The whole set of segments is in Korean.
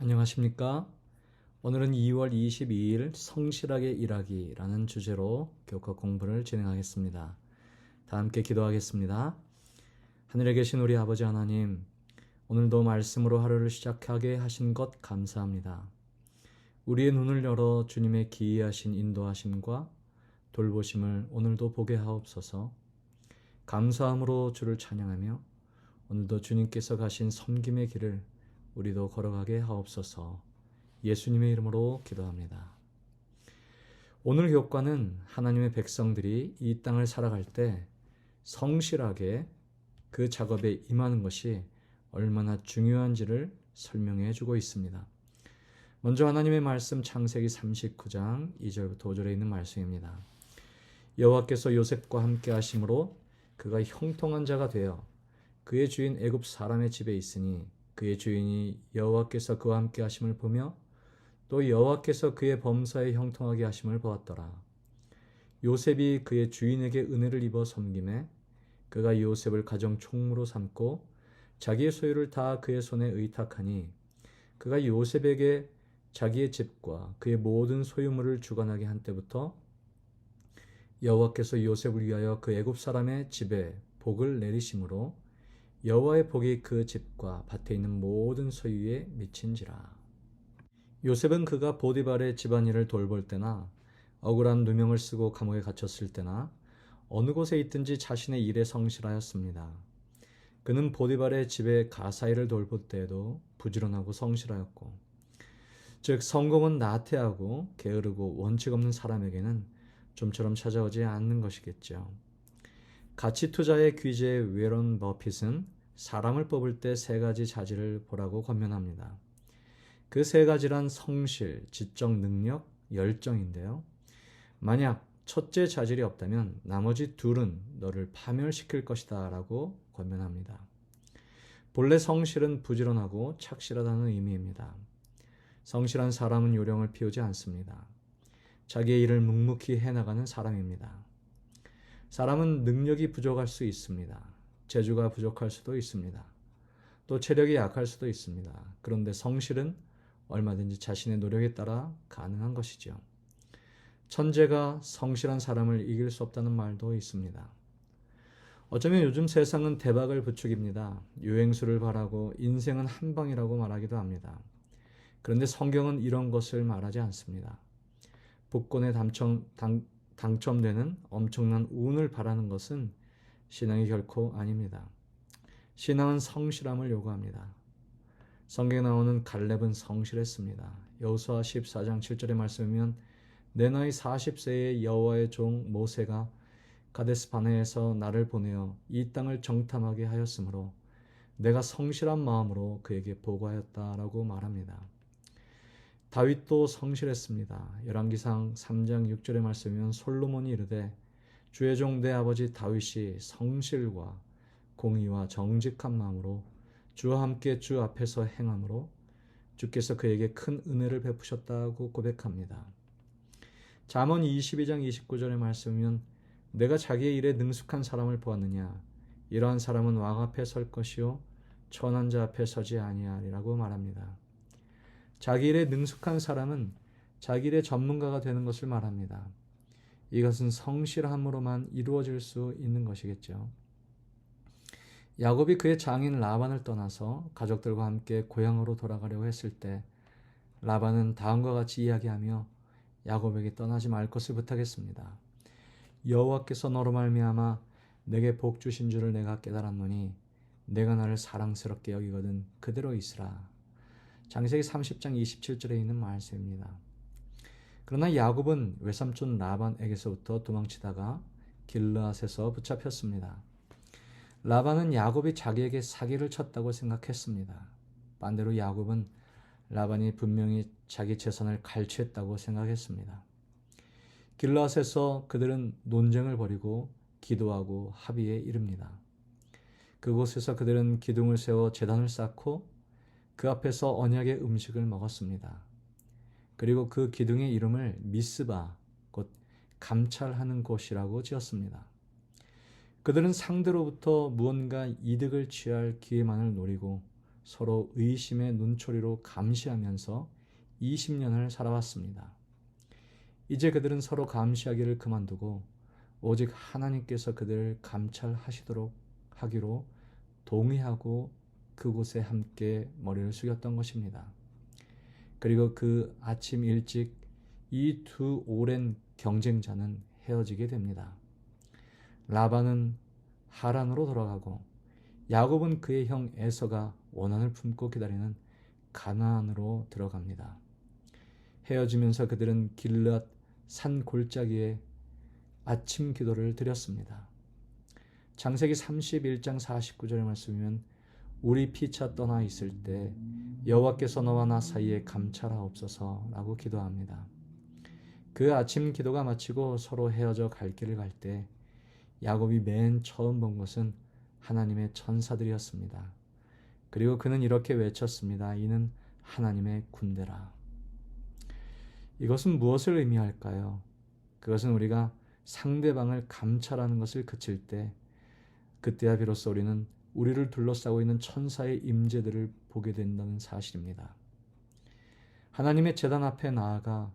안녕하십니까? 오늘은 2월 22일 성실하게 일하기라는 주제로 교과 공부를 진행하겠습니다. 다 함께 기도하겠습니다. 하늘에 계신 우리 아버지 하나님, 오늘도 말씀으로 하루를 시작하게 하신 것 감사합니다. 우리의 눈을 열어 주님의 기이하신 인도하심과 돌보심을 오늘도 보게 하옵소서. 감사함으로 주를 찬양하며 오늘도 주님께서 가신 섬김의 길을 우리도 걸어가게 하옵소서. 예수님의 이름으로 기도합니다. 오늘 교과는 하나님의 백성들이 이 땅을 살아갈 때 성실하게 그 작업에 임하는 것이 얼마나 중요한지를 설명해 주고 있습니다. 먼저 하나님의 말씀 창세기 39장 2절부터 5절에 있는 말씀입니다. 여호와께서 요셉과 함께 하심으로 그가 형통한 자가 되어 그의 주인 애굽 사람의 집에 있으니 그의 주인이 여호와께서 그와 함께 하심을 보며 또 여호와께서 그의 범사에 형통하게 하심을 보았더라. 요셉이 그의 주인에게 은혜를 입어 섬김에 그가 요셉을 가정 총무로 삼고 자기의 소유를 다 그의 손에 의탁하니 그가 요셉에게 자기의 집과 그의 모든 소유물을 주관하게 한 때부터 여호와께서 요셉을 위하여 그 애굽 사람의 집에 복을 내리심으로 여호와의 복이 그 집과 밭에 있는 모든 소유에 미친지라. 요셉은 그가 보디발의 집안일을 돌볼 때나 억울한 누명을 쓰고 감옥에 갇혔을 때나 어느 곳에 있든지 자신의 일에 성실하였습니다. 그는 보디발의 집에 가사일을 돌볼 때에도 부지런하고 성실하였고, 즉 성공은 나태하고 게으르고 원칙 없는 사람에게는 좀처럼 찾아오지 않는 것이겠죠. 가치 투자의 귀재 웨런 버핏은 사람을 뽑을 때 세 가지 자질을 보라고 권면합니다. 그 세 가지란 성실, 지적 능력, 열정인데요. 만약 첫째 자질이 없다면 나머지 둘은 너를 파멸시킬 것이다 라고 권면합니다. 본래 성실은 부지런하고 착실하다는 의미입니다. 성실한 사람은 요령을 피우지 않습니다. 자기의 일을 묵묵히 해나가는 사람입니다. 사람은 능력이 부족할 수 있습니다. 재주가 부족할 수도 있습니다. 또 체력이 약할 수도 있습니다. 그런데 성실은 얼마든지 자신의 노력에 따라 가능한 것이죠. 천재가 성실한 사람을 이길 수 없다는 말도 있습니다. 어쩌면 요즘 세상은 대박을 부추깁니다. 유행수를 바라고 인생은 한 방이라고 말하기도 합니다. 그런데 성경은 이런 것을 말하지 않습니다. 복권에 당첨, 당, 당첨되는 엄청난 운을 바라는 것은 신앙이 결코 아닙니다. 신앙은 성실함을 요구합니다. 성경에 나오는 갈렙은 성실했습니다. 여호수아 14장 7절의 말씀이면 내 나이 40세의 여호와의 종 모세가 가데스 바네에서 나를 보내어 이 땅을 정탐하게 하였으므로 내가 성실한 마음으로 그에게 보고하였다라고 말합니다. 다윗도 성실했습니다. 열왕기상 3장 6절의 말씀이면 솔로몬이 이르되 주의 종 내 아버지 다윗이 성실과 공의와 정직한 마음으로 주와 함께 주 앞에서 행함으로 주께서 그에게 큰 은혜를 베푸셨다고 고백합니다. 잠언 22장 29절의 말씀이면 내가 자기의 일에 능숙한 사람을 보았느냐 이러한 사람은 왕 앞에 설 것이요 천한 자 앞에 서지 아니하리라고 말합니다. 자기 일에 능숙한 사람은 자기 일의 전문가가 되는 것을 말합니다. 이것은 성실함으로만 이루어질 수 있는 것이겠죠. 야곱이 그의 장인 라반을 떠나서 가족들과 함께 고향으로 돌아가려고 했을 때 라반은 다음과 같이 이야기하며 야곱에게 떠나지 말 것을 부탁했습니다. 여호와께서 너로 말미암아 내게 복 주신 줄을 내가 깨달았노니 내가 나를 사랑스럽게 여기거든 그대로 있으라. 장세기 30장 27절에 있는 말씀입니다. 그러나 야곱은 외삼촌 라반에게서부터 도망치다가 길르앗에서 붙잡혔습니다. 라반은 야곱이 자기에게 사기를 쳤다고 생각했습니다. 반대로 야곱은 라반이 분명히 자기 재산을 갈취했다고 생각했습니다. 길라앗에서 그들은 논쟁을 벌이고 기도하고 합의에 이릅니다. 그곳에서 그들은 기둥을 세워 재단을 쌓고 그 앞에서 언약의 음식을 먹었습니다. 그리고 그 기둥의 이름을 미스바, 곧 감찰하는 곳이라고 지었습니다. 그들은 상대로부터 무언가 이득을 취할 기회만을 노리고 서로 의심의 눈초리로 감시하면서 20년을 살아왔습니다. 이제 그들은 서로 감시하기를 그만두고 오직 하나님께서 그들을 감찰하시도록 하기로 동의하고 그곳에 함께 머리를 숙였던 것입니다. 그리고 그 아침 일찍 이 두 오랜 경쟁자는 헤어지게 됩니다. 라반은 하란으로 돌아가고 야곱은 그의 형 에서가 원한을 품고 기다리는 가나안으로 들어갑니다. 헤어지면서 그들은 길앗 산 골짜기에 아침 기도를 드렸습니다. 장세기 31장 49절의 말씀이면 우리 피차 떠나 있을 때 여호와께서 너와 나 사이에 감찰하옵소서라고 기도합니다. 그 아침 기도가 마치고 서로 헤어져 갈 길을 갈 때 야곱이 맨 처음 본 것은 하나님의 천사들이었습니다. 그리고 그는 이렇게 외쳤습니다. 이는 하나님의 군대라. 이것은 무엇을 의미할까요? 그것은 우리가 상대방을 감찰하는 것을 그칠 때 그때야 비로소 우리는 우리를 둘러싸고 있는 천사의 임재들을 보게 된다는 사실입니다. 하나님의 재단 앞에 나아가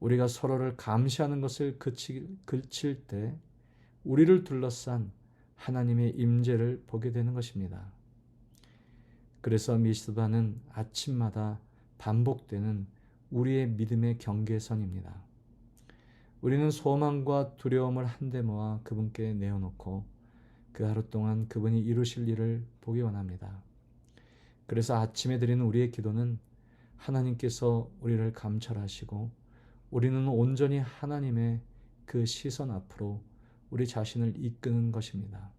우리가 서로를 감시하는 것을 그치, 그칠 때 우리를 둘러싼 하나님의 임재를 보게 되는 것입니다. 그래서 미스바는 아침마다 반복되는 우리의 믿음의 경계선입니다. 우리는 소망과 두려움을 한데 모아 그분께 내어놓고 그 하루 동안 그분이 이루실 일을 보기 원합니다. 그래서 아침에 드리는 우리의 기도는 하나님께서 우리를 감찰하시고 우리는 온전히 하나님의 그 시선 앞으로 우리 자신을 이끄는 것입니다.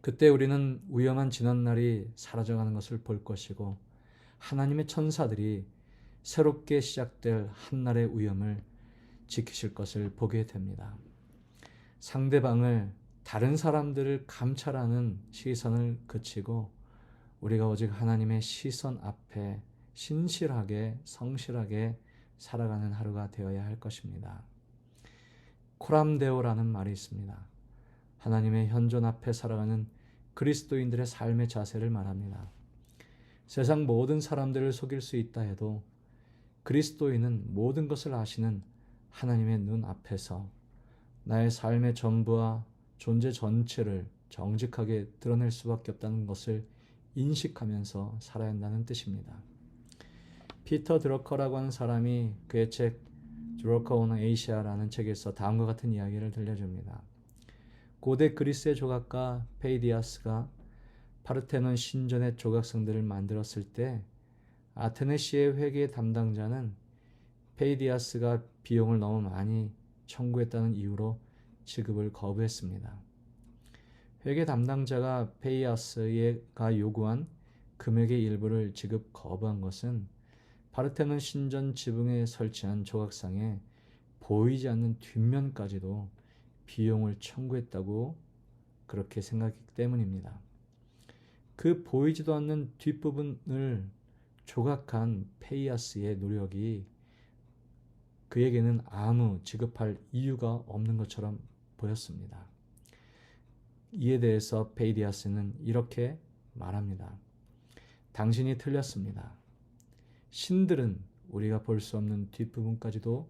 그때 우리는 위험한 지난날이 사라져가는 것을 볼 것이고 하나님의 천사들이 새롭게 시작될 한날의 위험을 지키실 것을 보게 됩니다. 상대방을 다른 사람들을 감찰하는 시선을 그치고 우리가 오직 하나님의 시선 앞에 신실하게 성실하게 살아가는 하루가 되어야 할 것입니다. 코람데오라는 말이 있습니다. 하나님의 현존 앞에 살아가는 그리스도인들의 삶의 자세를 말합니다. 세상 모든 사람들을 속일 수 있다 해도 그리스도인은 모든 것을 아시는 하나님의 눈 앞에서 나의 삶의 전부와 존재 전체를 정직하게 드러낼 수밖에 없다는 것을 인식하면서 살아야 한다는 뜻입니다. 피터 드러커라고 하는 사람이 그의 책 드러커 오는 에이시아라는 책에서 다음과 같은 이야기를 들려줍니다. 고대 그리스의 조각가 페이디아스가 파르테논 신전의 조각상들을 만들었을 때 아테네시의 회계 담당자는 페이디아스가 비용을 너무 많이 청구했다는 이유로 지급을 거부했습니다. 회계 담당자가 페이아스가 요구한 금액의 일부를 지급 거부한 것은 파르테논 신전 지붕에 설치한 조각상에 보이지 않는 뒷면까지도 비용을 청구했다고 그렇게 생각했기 때문입니다. 그 보이지도 않는 뒷부분을 조각한 페이아스의 노력이 그에게는 아무 지급할 이유가 없는 것처럼 보였습니다. 이에 대해서 페이디아스는 이렇게 말합니다. 당신이 틀렸습니다. 신들은 우리가 볼 수 없는 뒷부분까지도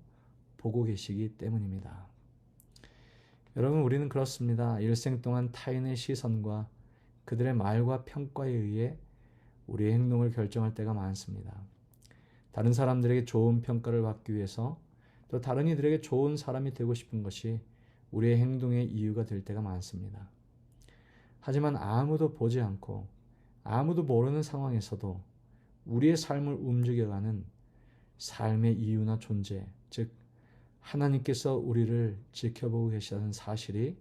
보고 계시기 때문입니다. 여러분, 우리는 그렇습니다. 일생 동안 타인의 시선과 그들의 말과 평가에 의해 우리의 행동을 결정할 때가 많습니다. 다른 사람들에게 좋은 평가를 받기 위해서 또 다른 이들에게 좋은 사람이 되고 싶은 것이 우리의 행동의 이유가 될 때가 많습니다. 하지만 아무도 보지 않고 아무도 모르는 상황에서도 우리의 삶을 움직여가는 삶의 이유나 존재, 즉 하나님께서 우리를 지켜보고 계시다는 사실이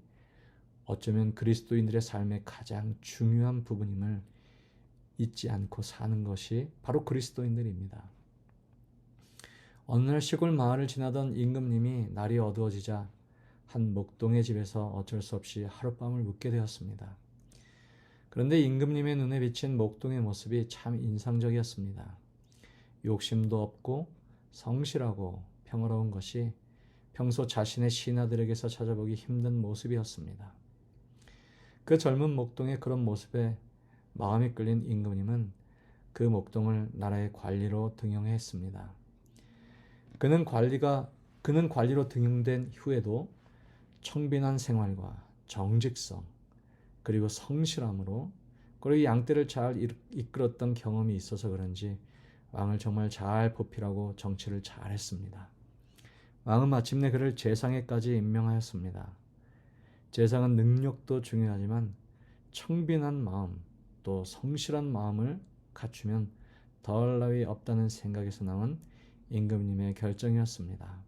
어쩌면 그리스도인들의 삶의 가장 중요한 부분임을 잊지 않고 사는 것이 바로 그리스도인들입니다. 어느 날 시골 마을을 지나던 임금님이 날이 어두워지자 한 목동의 집에서 어쩔 수 없이 하룻밤을 묵게 되었습니다. 그런데 임금님의 눈에 비친 목동의 모습이 참 인상적이었습니다. 욕심도 없고 성실하고 평화로운 것이 평소 자신의 신하들에게서 찾아보기 힘든 모습이었습니다. 그 젊은 목동의 그런 모습에 마음이 끌린 임금님은 그 목동을 나라의 관리로 등용했습니다. 그는 관리가 그는 관리로 등용된 후에도 청빈한 생활과 정직성 그리고 성실함으로 그리고 양떼를 잘 이끌었던 경험이 있어서 그런지 왕을 정말 잘 보필하고 정치를 잘 했습니다. 왕은 마침내 그를 재상에까지 임명하였습니다. 재상은 능력도 중요하지만 청빈한 마음 또 성실한 마음을 갖추면 덜 나위 없다는 생각에서 나온 임금님의 결정이었습니다.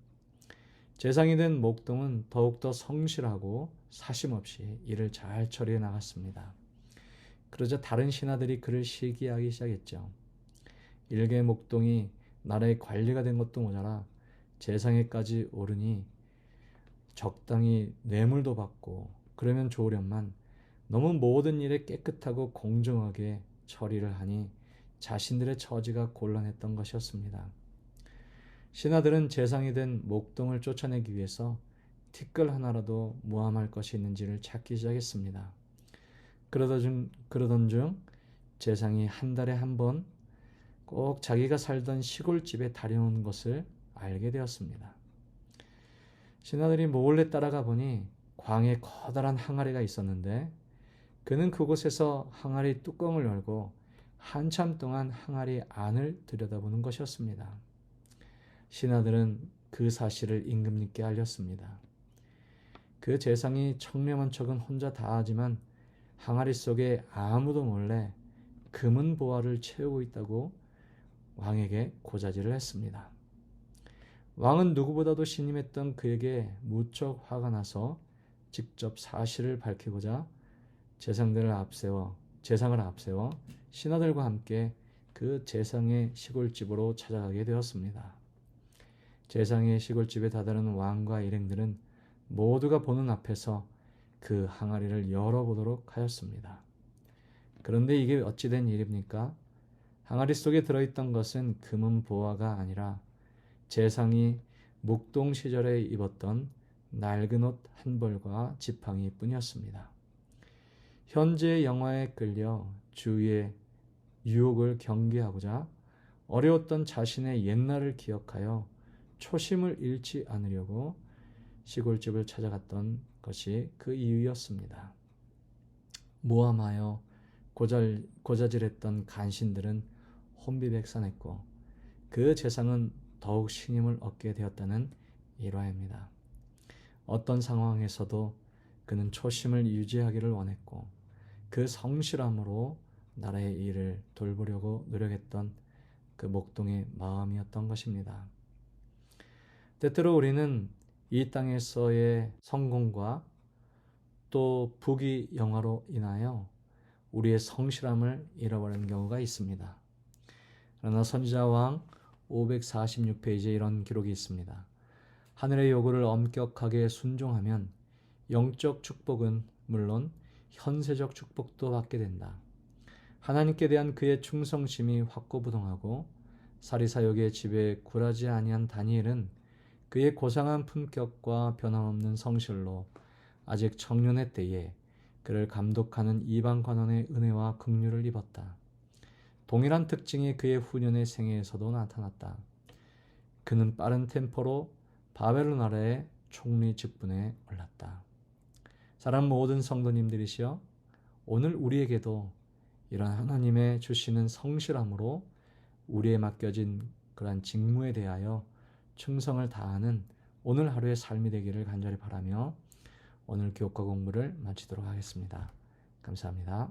재상이 된 목동은 더욱더 성실하고 사심없이 일을 잘 처리해 나갔습니다. 그러자 다른 신하들이 그를 시기하기 시작했죠. 일개 목동이 나라의 관리가 된 것도 모자라 재상에까지 오르니 적당히 뇌물도 받고 그러면 좋으련만 너무 모든 일에 깨끗하고 공정하게 처리를 하니 자신들의 처지가 곤란했던 것이었습니다. 신하들은 재상이 된 목동을 쫓아내기 위해서 티끌 하나라도 모함할 것이 있는지를 찾기 시작했습니다. 그러던 중, 그러던 중 재상이 한 달에 한 번 꼭 자기가 살던 시골집에 다녀온 것을 알게 되었습니다. 신하들이 몰래 따라가 보니 광에 커다란 항아리가 있었는데 그는 그곳에서 항아리 뚜껑을 열고 한참 동안 항아리 안을 들여다보는 것이었습니다. 신하들은 그 사실을 임금님께 알렸습니다. 그 재상이 청렴한 척은 혼자 다 하지만 항아리 속에 아무도 몰래 금은 보화를 채우고 있다고 왕에게 고자질을 했습니다. 왕은 누구보다도 신임했던 그에게 무척 화가 나서 직접 사실을 밝히고자 재상들을 앞세워 재상을 앞세워 신하들과 함께 그 재상의 시골집으로 찾아가게 되었습니다. 재상의 시골집에 다다른 왕과 일행들은 모두가 보는 앞에서 그 항아리를 열어보도록 하였습니다. 그런데 이게 어찌된 일입니까? 항아리 속에 들어있던 것은 금은 보화가 아니라 재상이 묵동 시절에 입었던 낡은 옷 한 벌과 지팡이 뿐이었습니다. 현재의 영화에 끌려 주위의 유혹을 경계하고자 어려웠던 자신의 옛날을 기억하여 초심을 잃지 않으려고 시골집을 찾아갔던 것이 그 이유였습니다. 모함하여 고잘, 고자질했던 간신들은 혼비백산했고 그 재상은 더욱 신임을 얻게 되었다는 일화입니다. 어떤 상황에서도 그는 초심을 유지하기를 원했고 그 성실함으로 나라의 일을 돌보려고 노력했던 그 목동의 마음이었던 것입니다. 때때로 우리는 이 땅에서의 성공과 또 부귀 영화로 인하여 우리의 성실함을 잃어버리는 경우가 있습니다. 그러나 선지자왕 546페이지에 이런 기록이 있습니다. 하늘의 요구를 엄격하게 순종하면 영적 축복은 물론 현세적 축복도 받게 된다. 하나님께 대한 그의 충성심이 확고부동하고 사리사욕의 집에 굴하지 아니한 다니엘은 그의 고상한 품격과 변함없는 성실로 아직 청년의 때에 그를 감독하는 이방 관원의 은혜와 긍휼을 입었다. 동일한 특징이 그의 후년의 생애에서도 나타났다. 그는 빠른 템포로 바벨론 나라의 총리 직분에 올랐다. 사랑 모든 성도님들이시여 오늘 우리에게도 이런 하나님의 주시는 성실함으로 우리에 맡겨진 그러한 직무에 대하여 충성을 다하는 오늘 하루의 삶이 되기를 간절히 바라며 오늘 교과 공부를 마치도록 하겠습니다. 감사합니다.